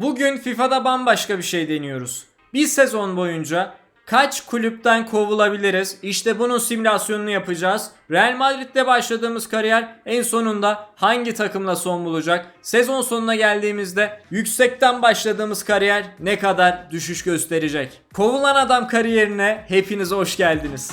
Bugün FIFA'da bambaşka bir şey deniyoruz. Bir sezon boyunca kaç kulüpten kovulabiliriz? İşte bunun simülasyonunu yapacağız. Real Madrid'de başladığımız kariyer en sonunda hangi takımla son bulacak? Sezon sonuna geldiğimizde yüksekten başladığımız kariyer ne kadar düşüş gösterecek? Kovulan adam kariyerine hepiniz hoş geldiniz.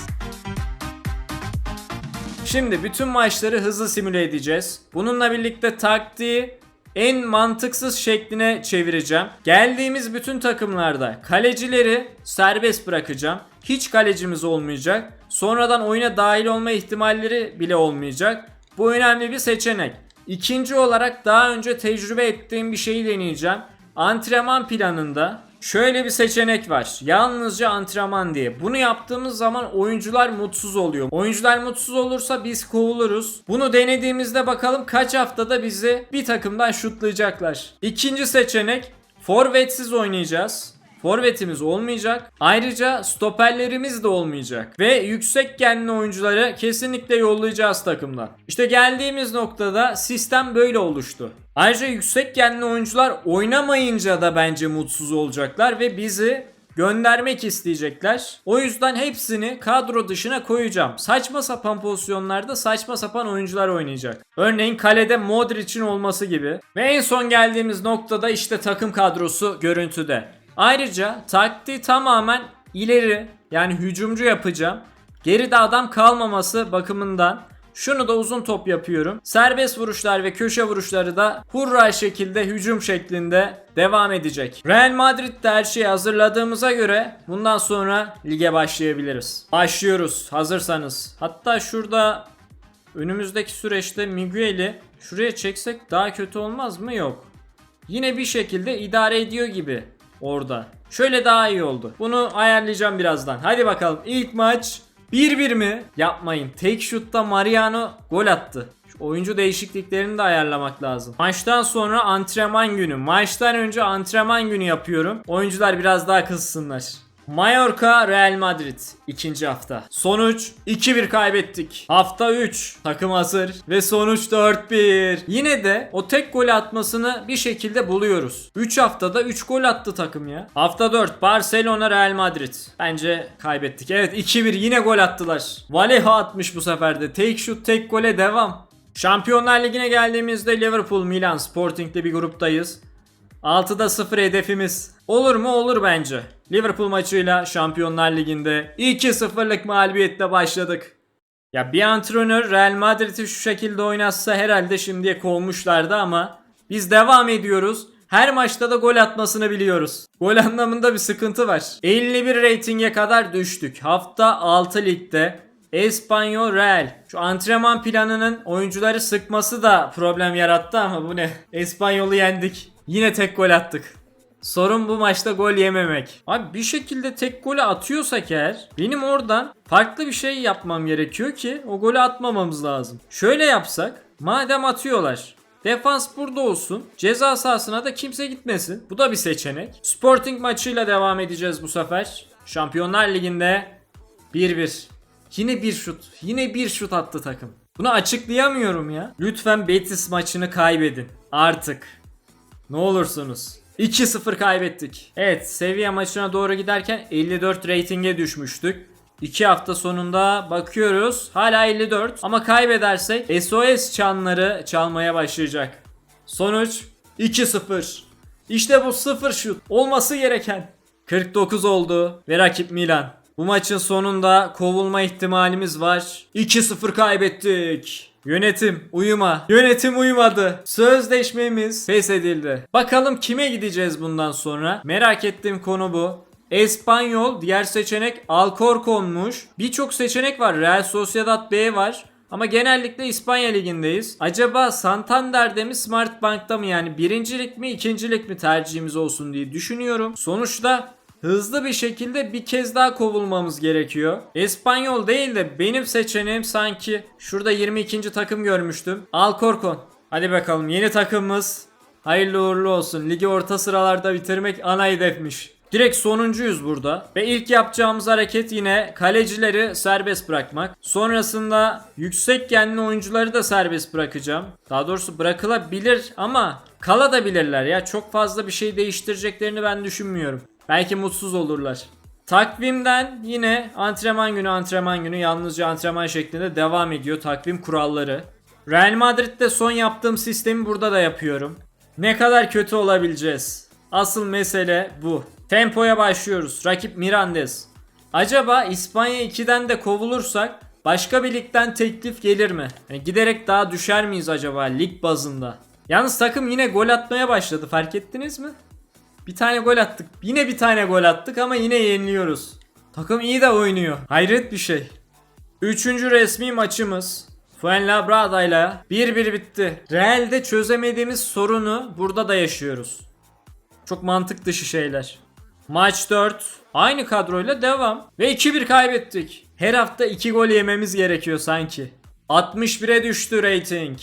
Şimdi bütün maçları hızlı simüle edeceğiz. Bununla birlikte taktiği en mantıksız şekline çevireceğim. Geldiğimiz bütün takımlarda kalecileri serbest bırakacağım. Hiç kalecimiz olmayacak. Sonradan oyuna dahil olma ihtimalleri bile olmayacak. Bu önemli bir seçenek. İkinci olarak daha önce tecrübe ettiğim bir şeyi deneyeceğim. Antrenman planında Şöyle bir seçenek var. Yalnızca antrenman diye. Bunu yaptığımız zaman oyuncular mutsuz oluyor. Oyuncular mutsuz olursa biz kovuluruz. Bunu denediğimizde bakalım kaç haftada bizi bir takımdan şutlayacaklar. İkinci seçenek forvetsiz oynayacağız. Forvetimiz olmayacak. Ayrıca stoperlerimiz de olmayacak. Ve yüksek genli oyuncuları kesinlikle yollayacağız takımdan. İşte geldiğimiz noktada sistem böyle oluştu. Ayrıca yüksek genli oyuncular oynamayınca da bence mutsuz olacaklar ve bizi göndermek isteyecekler. O yüzden hepsini kadro dışına koyacağım. Saçma sapan pozisyonlarda saçma sapan oyuncular oynayacak. Örneğin kalede Modric'in olması gibi. Ve en son geldiğimiz noktada işte takım kadrosu görüntüde. Ayrıca taktiği tamamen ileri yani hücumcu yapacağım. Geride adam kalmaması bakımından şunu da uzun top yapıyorum. Serbest vuruşlar ve köşe vuruşları da hurra şekilde hücum şeklinde devam edecek. Real Madrid'de her şeyi hazırladığımıza göre bundan sonra lige başlayabiliriz. Başlıyoruz hazırsanız. Hatta şurada önümüzdeki süreçte Miguel'i şuraya çeksek daha kötü olmaz mı? Yok. Yine bir şekilde idare ediyor gibi orada. Şöyle daha iyi oldu. Bunu ayarlayacağım birazdan. Hadi bakalım ilk maç 1-1 mi? Yapmayın. Tek şutta Mariano gol attı. Şu oyuncu değişikliklerini de ayarlamak lazım. Maçtan sonra antrenman günü. Maçtan önce antrenman günü yapıyorum. Oyuncular biraz daha kızsınlar. Mallorca Real Madrid ikinci hafta. Sonuç 2-1 kaybettik. Hafta 3 takım hazır ve sonuç 4-1. Yine de o tek gol atmasını bir şekilde buluyoruz. 3 haftada 3 gol attı takım ya. Hafta 4 Barcelona Real Madrid. Bence kaybettik. Evet 2-1 yine gol attılar. Vallejo atmış bu sefer de. Tek şut tek gole devam. Şampiyonlar Ligi'ne geldiğimizde Liverpool, Milan, Sporting'le bir gruptayız. 6'da 0 hedefimiz. Olur mu? Olur bence. Liverpool maçıyla Şampiyonlar Ligi'nde 2-0'lık mağlubiyetle başladık. Ya bir antrenör Real Madrid'i şu şekilde oynatsa herhalde şimdiye kovmuşlardı ama biz devam ediyoruz. Her maçta da gol atmasını biliyoruz. Gol anlamında bir sıkıntı var. 51 reytinge kadar düştük. Hafta 6 ligde Espanyol Real. Şu antrenman planının oyuncuları sıkması da problem yarattı ama bu ne? Espanyol'u yendik. Yine tek gol attık. Sorun bu maçta gol yememek. Abi bir şekilde tek golü atıyorsak eğer benim oradan farklı bir şey yapmam gerekiyor ki o golü atmamamız lazım. Şöyle yapsak madem atıyorlar Defans burada olsun. Ceza sahasına da kimse gitmesin. Bu da bir seçenek. Sporting maçıyla devam edeceğiz bu sefer. Şampiyonlar Ligi'nde 1-1. Yine bir şut. Yine bir şut attı takım. Bunu açıklayamıyorum ya. Lütfen Betis maçını kaybedin. Artık. Ne olursunuz. 2-0 kaybettik. Evet seviye maçına doğru giderken 54 reytinge düşmüştük. 2 hafta sonunda bakıyoruz. Hala 54 ama kaybedersek SOS çanları çalmaya başlayacak. Sonuç 2-0. İşte bu 0 şut. Olması gereken. 49 oldu ve rakip Milan. Bu maçın sonunda kovulma ihtimalimiz var. 2-0 kaybettik. Yönetim uyuma. Yönetim uyumadı. Sözleşmemiz feshedildi. Bakalım kime gideceğiz bundan sonra? Merak ettiğim konu bu. Espanyol diğer seçenek Alcorcon'muş. Birçok seçenek var. Real Sociedad B var. Ama genellikle İspanya ligindeyiz. Acaba Santander'de mi Smart Bank'ta mı yani birincilik mi ikincilik mi tercihimiz olsun diye düşünüyorum. Sonuçta hızlı bir şekilde bir kez daha kovulmamız gerekiyor. Espanyol değil de benim seçeneğim sanki şurada 22. takım görmüştüm. Alcorcon. Hadi bakalım yeni takımımız. Hayırlı uğurlu olsun. Ligi orta sıralarda bitirmek ana hedefmiş. Direkt sonuncuyuz burada. Ve ilk yapacağımız hareket yine kalecileri serbest bırakmak. Sonrasında yüksek genli oyuncuları da serbest bırakacağım. Daha doğrusu bırakılabilir ama kala da bilirler ya. Çok fazla bir şey değiştireceklerini ben düşünmüyorum. Belki mutsuz olurlar. Takvimden yine antrenman günü antrenman günü yalnızca antrenman şeklinde devam ediyor takvim kuralları. Real Madrid'de son yaptığım sistemi burada da yapıyorum. Ne kadar kötü olabileceğiz? Asıl mesele bu. Tempoya başlıyoruz. Rakip Mirandes. Acaba İspanya 2'den de kovulursak başka bir ligden teklif gelir mi? Yani giderek daha düşer miyiz acaba lig bazında? Yalnız takım yine gol atmaya başladı fark ettiniz mi? Bir tane gol attık. Yine bir tane gol attık ama yine yeniliyoruz. Takım iyi de oynuyor. Hayret bir şey. Üçüncü resmi maçımız. Fuenlabrada ile 1-1 bitti. Real'de çözemediğimiz sorunu burada da yaşıyoruz. Çok mantık dışı şeyler. Maç 4. Aynı kadroyla devam. Ve 2-1 kaybettik. Her hafta 2 gol yememiz gerekiyor sanki. 61'e düştü rating.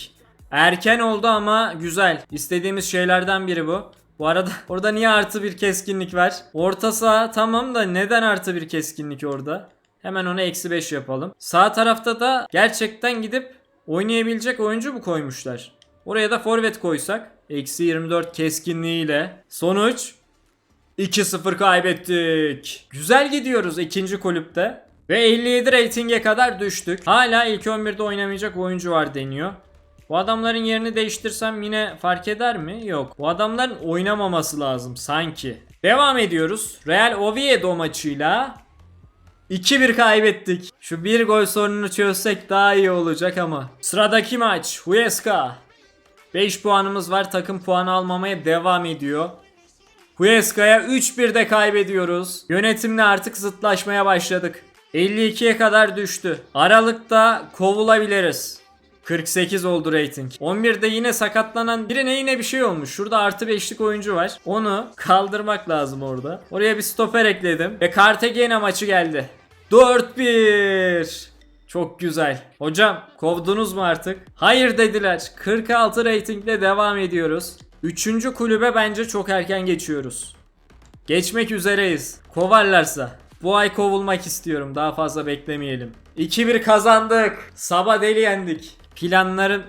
Erken oldu ama güzel. İstediğimiz şeylerden biri bu. Bu arada orada niye artı bir keskinlik var? Orta saha tamam da neden artı bir keskinlik orada? Hemen ona eksi 5 yapalım. Sağ tarafta da gerçekten gidip oynayabilecek oyuncu mu koymuşlar? Oraya da forvet koysak. Eksi 24 keskinliğiyle. Sonuç 2-0 kaybettik. Güzel gidiyoruz ikinci kulüpte. Ve 57 reytinge kadar düştük. Hala ilk 11'de oynamayacak oyuncu var deniyor. Bu adamların yerini değiştirsem yine fark eder mi? Yok. Bu adamların oynamaması lazım sanki. Devam ediyoruz. Real Oviedo maçıyla 2-1 kaybettik. Şu bir gol sorununu çözsek daha iyi olacak ama. Sıradaki maç Huesca. 5 puanımız var. Takım puanı almamaya devam ediyor. Huesca'ya 3-1'de kaybediyoruz. Yönetimle artık zıtlaşmaya başladık. 52'ye kadar düştü. Aralıkta kovulabiliriz. 48 oldu rating. 11'de yine sakatlanan birine yine bir şey olmuş. Şurada artı 5'lik oyuncu var. Onu kaldırmak lazım orada. Oraya bir stoper ekledim. Ve Cartagena maçı geldi. 4-1. Çok güzel. Hocam kovdunuz mu artık? Hayır dediler. 46 ratingle devam ediyoruz. Üçüncü kulübe bence çok erken geçiyoruz. Geçmek üzereyiz. Kovarlarsa. Bu ay kovulmak istiyorum. Daha fazla beklemeyelim. 2-1 kazandık. Sabah deli yendik. Planların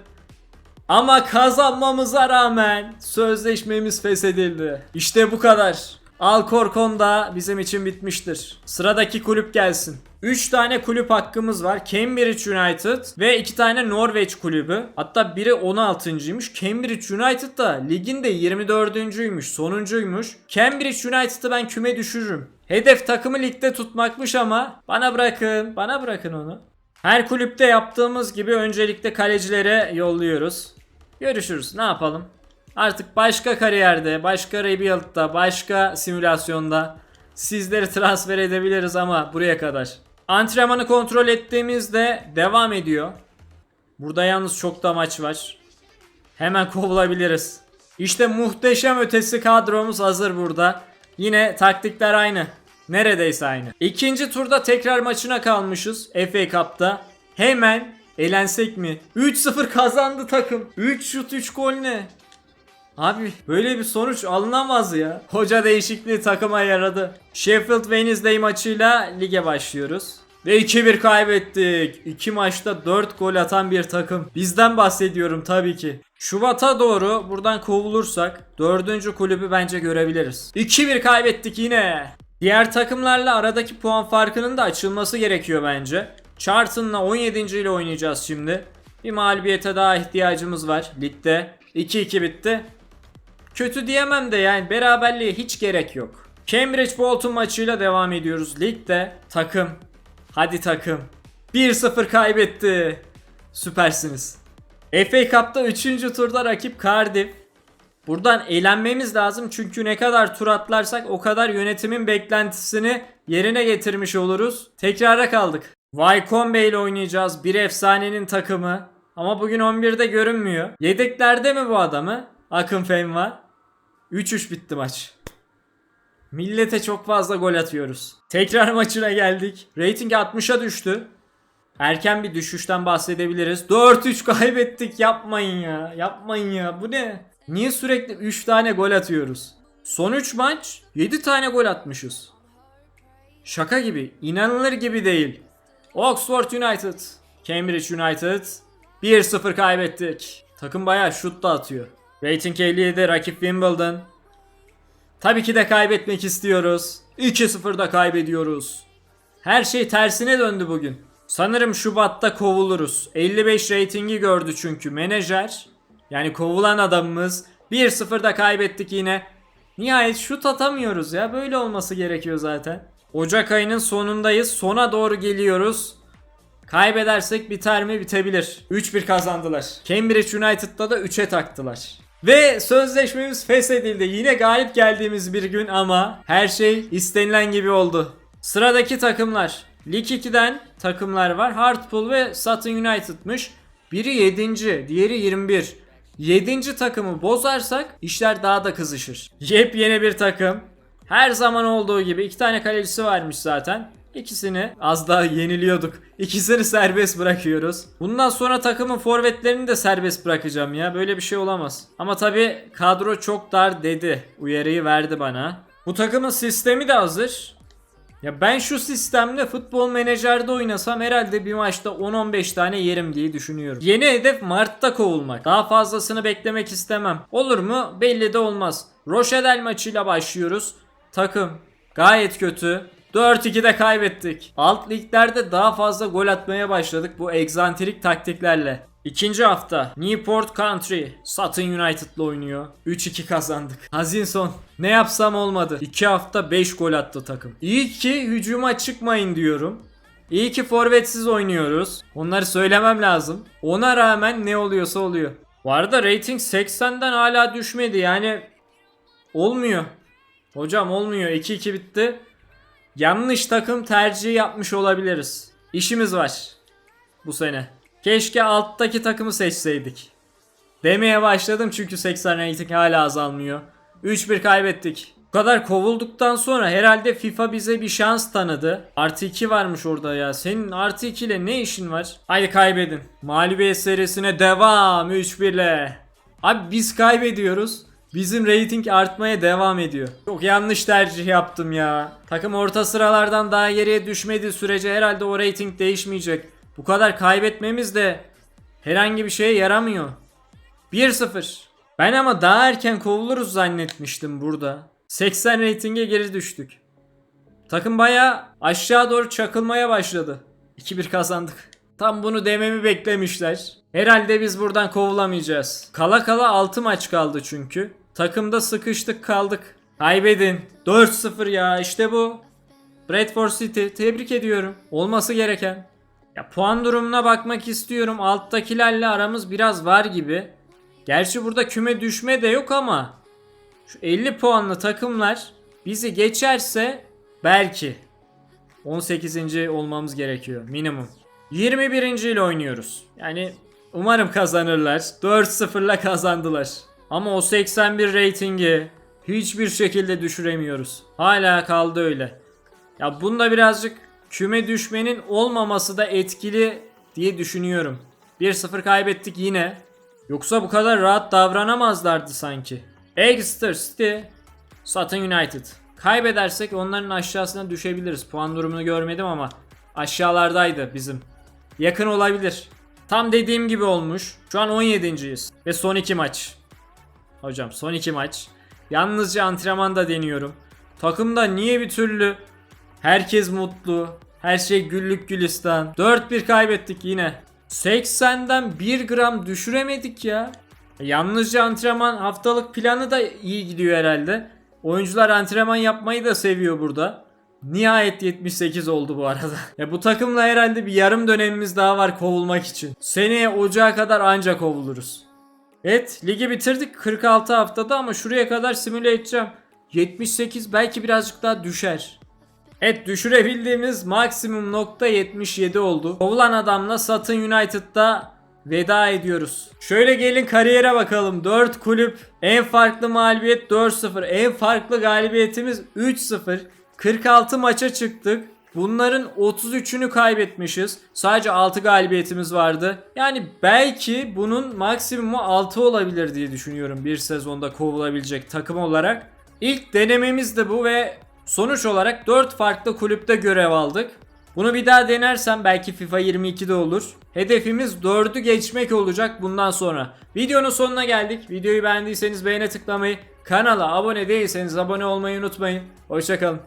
ama kazanmamıza rağmen sözleşmemiz feshedildi. İşte bu kadar. Alcorcon da bizim için bitmiştir. Sıradaki kulüp gelsin. 3 tane kulüp hakkımız var. Cambridge United ve 2 tane Norveç kulübü. Hatta biri 16.ymış. Cambridge United da ligin de 24.'üymüş. Sonuncuymuş. Cambridge United'ı ben küme düşürürüm. Hedef takımı ligde tutmakmış ama bana bırakın. Bana bırakın onu. Her kulüpte yaptığımız gibi öncelikle kalecilere yolluyoruz. Görüşürüz. Ne yapalım? Artık başka kariyerde, başka rebuild'da, başka simülasyonda sizleri transfer edebiliriz ama buraya kadar. Antrenmanı kontrol ettiğimizde devam ediyor. Burada yalnız çok da maç var. Hemen kovulabiliriz. İşte muhteşem ötesi kadromuz hazır burada. Yine taktikler aynı. Neredeyse aynı. İkinci turda tekrar maçına kalmışız FA Cup'ta. Hemen elensek mi? 3-0 kazandı takım. 3 şut 3 gol ne? Abi böyle bir sonuç alınamaz ya. Hoca değişikliği takıma yaradı. Sheffield Wednesday maçıyla lige başlıyoruz. Ve 2-1 kaybettik. 2 maçta 4 gol atan bir takım. Bizden bahsediyorum tabii ki. Şubat'a doğru buradan kovulursak 4. kulübü bence görebiliriz. 2-1 kaybettik yine. Diğer takımlarla aradaki puan farkının da açılması gerekiyor bence. Charlton'la 17. ile oynayacağız şimdi. Bir mağlubiyete daha ihtiyacımız var ligde. 2-2 bitti. Kötü diyemem de yani beraberliğe hiç gerek yok. Cambridge Bolton maçıyla devam ediyoruz. Ligde takım. Hadi takım. 1-0 kaybetti. Süpersiniz. FA Cup'ta 3. turda rakip Cardiff. Buradan eğlenmemiz lazım çünkü ne kadar tur atlarsak o kadar yönetimin beklentisini yerine getirmiş oluruz. Tekrara kaldık. Wycombe ile oynayacağız. Bir efsanenin takımı. Ama bugün 11'de görünmüyor. Yedeklerde mi bu adamı? Akın Fenva. 3-3 bitti maç. Millete çok fazla gol atıyoruz. Tekrar maçına geldik. Rating 60'a düştü. Erken bir düşüşten bahsedebiliriz. 4-3 kaybettik. Yapmayın ya. Yapmayın ya. Bu ne? Niye sürekli 3 tane gol atıyoruz? Son 3 maç 7 tane gol atmışız. Şaka gibi, inanılır gibi değil. Oxford United, Cambridge United 1-0 kaybettik. Takım bayağı şut da atıyor. Rating 57 rakip Wimbledon. Tabii ki de kaybetmek istiyoruz. 2-0'da kaybediyoruz. Her şey tersine döndü bugün. Sanırım Şubat'ta kovuluruz. 55 reytingi gördü çünkü menajer. Yani kovulan adamımız 1-0'da kaybettik yine. Nihayet şut atamıyoruz ya. Böyle olması gerekiyor zaten. Ocak ayının sonundayız. Sona doğru geliyoruz. Kaybedersek biter mi? Bitebilir. 3-1 kazandılar. Cambridge United'da da 3'e taktılar. Ve sözleşmemiz feshedildi. Yine galip geldiğimiz bir gün ama her şey istenilen gibi oldu. Sıradaki takımlar. Lig 2'den takımlar var. Hartpool ve Sutton United'mış. Biri 7. diğeri 21. 7. takımı bozarsak işler daha da kızışır. Yepyeni bir takım. Her zaman olduğu gibi iki tane kalecisi varmış zaten. İkisini az daha yeniliyorduk. İkisini serbest bırakıyoruz. Bundan sonra takımın forvetlerini de serbest bırakacağım ya. Böyle bir şey olamaz. Ama tabi kadro çok dar dedi. Uyarıyı verdi bana. Bu takımın sistemi de hazır. Ya ben şu sistemle futbol menajerde oynasam herhalde bir maçta 10-15 tane yerim diye düşünüyorum. Yeni hedef Mart'ta kovulmak. Daha fazlasını beklemek istemem. Olur mu? Belli de olmaz. Rochelle maçıyla başlıyoruz. Takım gayet kötü. 4-2'de kaybettik. Alt liglerde daha fazla gol atmaya başladık bu egzantrik taktiklerle. İkinci hafta Newport Country Sutton United'la oynuyor. 3-2 kazandık. Hazin son. Ne yapsam olmadı. 2 hafta 5 gol attı takım. İyi ki hücuma çıkmayın diyorum. İyi ki forvetsiz oynuyoruz. Onları söylemem lazım. Ona rağmen ne oluyorsa oluyor. Bu arada rating 80'den hala düşmedi yani olmuyor. Hocam olmuyor. 2-2 bitti. Yanlış takım tercihi yapmış olabiliriz. İşimiz var. Bu sene. Keşke alttaki takımı seçseydik. Demeye başladım çünkü 80 rating hala azalmıyor. 3-1 kaybettik. Bu kadar kovulduktan sonra herhalde FIFA bize bir şans tanıdı. Artı 2 varmış orada ya. Senin artı 2 ile ne işin var? Haydi kaybedin. Mağlubiyet serisine devam 3-1 ile. Abi biz kaybediyoruz. Bizim rating artmaya devam ediyor. Çok yanlış tercih yaptım ya. Takım orta sıralardan daha geriye düşmediği sürece herhalde o rating değişmeyecek. Bu kadar kaybetmemiz de herhangi bir şeye yaramıyor. 1-0. Ben ama daha erken kovuluruz zannetmiştim burada. 80 reytinge geri düştük. Takım baya aşağı doğru çakılmaya başladı. 2-1 kazandık. Tam bunu dememi beklemişler. Herhalde biz buradan kovulamayacağız. Kala kala 6 maç kaldı çünkü. Takımda sıkıştık kaldık. Kaybedin. 4-0 ya işte bu. Bradford City tebrik ediyorum. Olması gereken. Ya puan durumuna bakmak istiyorum. Alttakilerle aramız biraz var gibi. Gerçi burada küme düşme de yok ama şu 50 puanlı takımlar bizi geçerse belki 18. olmamız gerekiyor minimum. 21. ile oynuyoruz. Yani umarım kazanırlar. 4-0'la kazandılar. Ama o 81 reytingi hiçbir şekilde düşüremiyoruz. Hala kaldı öyle. Ya bunda birazcık küme düşmenin olmaması da etkili diye düşünüyorum. 1-0 kaybettik yine. Yoksa bu kadar rahat davranamazlardı sanki. Exeter City, Sutton United. Kaybedersek onların aşağısına düşebiliriz. Puan durumunu görmedim ama aşağılardaydı bizim. Yakın olabilir. Tam dediğim gibi olmuş. Şu an 17.yiz. Ve son 2 maç. Hocam son 2 maç. Yalnızca antrenmanda deniyorum. Takımda niye bir türlü herkes mutlu. Her şey güllük gülistan. 4-1 kaybettik yine. 80'den 1 gram düşüremedik ya. Yalnızca antrenman haftalık planı da iyi gidiyor herhalde. Oyuncular antrenman yapmayı da seviyor burada. Nihayet 78 oldu bu arada. Ya bu takımla herhalde bir yarım dönemimiz daha var kovulmak için. Seneye ocağa kadar ancak kovuluruz. Evet ligi bitirdik 46 haftada ama şuraya kadar simüle edeceğim. 78 belki birazcık daha düşer. Evet düşürebildiğimiz maksimum nokta 77 oldu. Kovulan adamla Sutton United'da veda ediyoruz. Şöyle gelin kariyere bakalım. 4 kulüp en farklı mağlubiyet 4-0. En farklı galibiyetimiz 3-0. 46 maça çıktık. Bunların 33'ünü kaybetmişiz. Sadece 6 galibiyetimiz vardı. Yani belki bunun maksimumu 6 olabilir diye düşünüyorum bir sezonda kovulabilecek takım olarak. İlk denememiz de bu ve sonuç olarak 4 farklı kulüpte görev aldık. Bunu bir daha denersem belki FIFA 22'de olur. Hedefimiz 4'ü geçmek olacak bundan sonra. Videonun sonuna geldik. Videoyu beğendiyseniz beğene tıklamayı, kanala abone değilseniz abone olmayı unutmayın. Hoşçakalın.